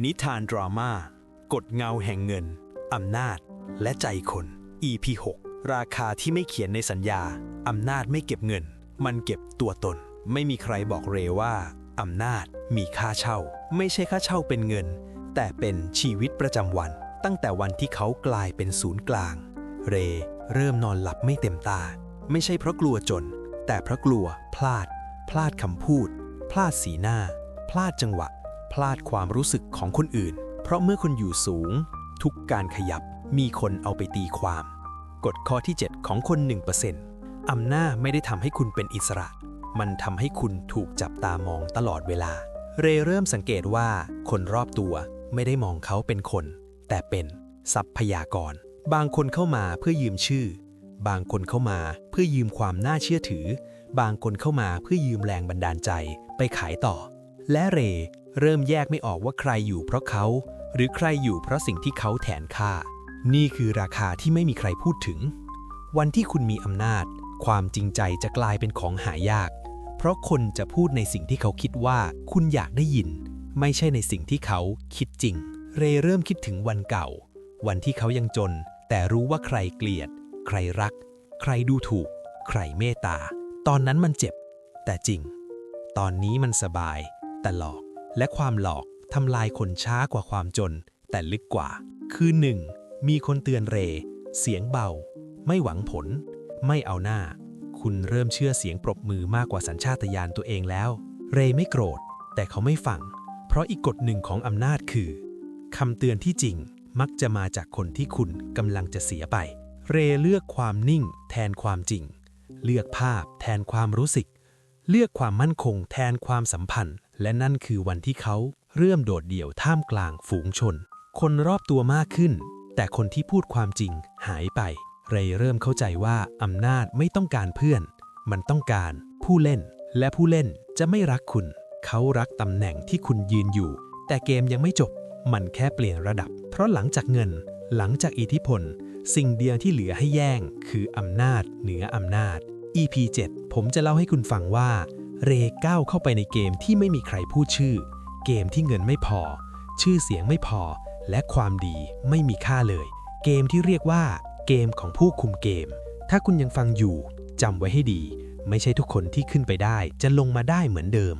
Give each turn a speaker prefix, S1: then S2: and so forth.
S1: นิทานดราม่ากฎเงาแห่งเงิน อำนาจ และใจคน EP 6ราคาที่ไม่เขียนในสัญญา อำนาจไม่เก็บเงิน มันเก็บตัวตน ไม่มีใครบอกเรว่าอำนาจมีค่าเช่า ไม่ใช่ค่าเช่าเป็นเงิน แต่เป็นชีวิตประจำวัน ตั้งแต่วันที่เขากลายเป็นศูนย์กลาง เรเริ่มนอนหลับไม่เต็มตา ไม่ใช่เพราะกลัวจน แต่เพราะกลัว พลาด พลาดคำพูด พลาดสีหน้า พลาดจังหวะ พลาดความรู้สึกของคนอื่น เพราะเมื่อคนอยู่สูง ทุกการขยับมีคนเอาไปตีความ กฎข้อที่ 7 ของคน 1%อำนาจไม่ได้ทำให้คุณเป็นอิสระ มันทำให้คุณถูกจับตามองตลอดเวลา เรเริ่มสังเกตว่าคนรอบตัวไม่ได้มองเขาเป็นคน แต่เป็นทรัพยากร บางคนเข้ามาเพื่อยืมชื่อ บางคนเข้ามาเพื่อยืมความน่าเชื่อถือ บางคนเข้ามาเพื่อยืมแรงบันดาลใจไปขายต่อ และเร เริ่มแยกไม่ออกว่าใครอยู่เพราะเขา หรือใครอยู่เพราะสิ่งที่เขาแทนค่า นี่คือราคาที่ไม่มีใครพูดถึง วันที่คุณมีอำนาจ ความจริงใจจะกลายเป็นของหายาก เพราะคนจะพูดในสิ่งที่เขาคิดว่าคุณอยากได้ยิน ไม่ใช่ในสิ่งที่เขาคิดจริง เรเริ่มคิดถึงวันเก่า วันที่เขายังจน แต่รู้ว่าใครเกลียด ใครรัก ใครดูถูก ใครเมตตา ตอนนั้นมันเจ็บ แต่จริง ตอนนี้มันสบาย แต่หลอก และความหลอกทำลายคนช้ากว่าความจน แต่ลึกกว่า คือหนึ่งมีคนเตือนเร เสียงเบา ไม่หวังผล ไม่เอาหน้า คุณเริ่มเชื่อเสียงปรบมือมากกว่าสัญชาตญาณตัวเองแล้ว เรไม่โกรธ แต่เขาไม่ฟัง เพราะอีกกฎหนึ่งของอำนาจคือคำเตือนที่จริงมักจะมาจากคนที่คุณกำลังจะเสียไป เรเลือกความนิ่ง แทนความจริง เลือกภาพ แทนความรู้สึก เลือกความมั่นคง แทนความสัมพันธ์ และนั่นคือวันที่เขาเริ่มโดดเดี่ยวท่ามกลางฝูงชน คนรอบตัวมากขึ้น แต่คนที่พูดความจริงหายไป เรย์เริ่มเข้าใจว่าอำนาจไม่ต้องการเพื่อน มันต้องการผู้เล่น และผู้เล่นจะไม่รักคุณ เขารักตำแหน่งที่คุณยืนอยู่ แต่เกมยังไม่จบ มันแค่เปลี่ยนระดับ เพราะหลังจากเงิน หลังจากอิทธิพล สิ่งเดียวที่เหลือให้แย่ง คืออำนาจเหนืออำนาจ EP 7 ผมจะเล่าให้คุณฟังว่า เรก้าวเข้าไปในเกมที่ไม่มีใครพูดชื่อ เกมที่เงินไม่พอ ชื่อเสียงไม่พอ และความดีไม่มีค่าเลย เกมที่เรียกว่า เกมของผู้คุมเกม ถ้าคุณยังฟังอยู่จำไว้ให้ดี ไม่ใช่ทุกคนที่ขึ้นไปได้จะลงมาได้เหมือนเดิม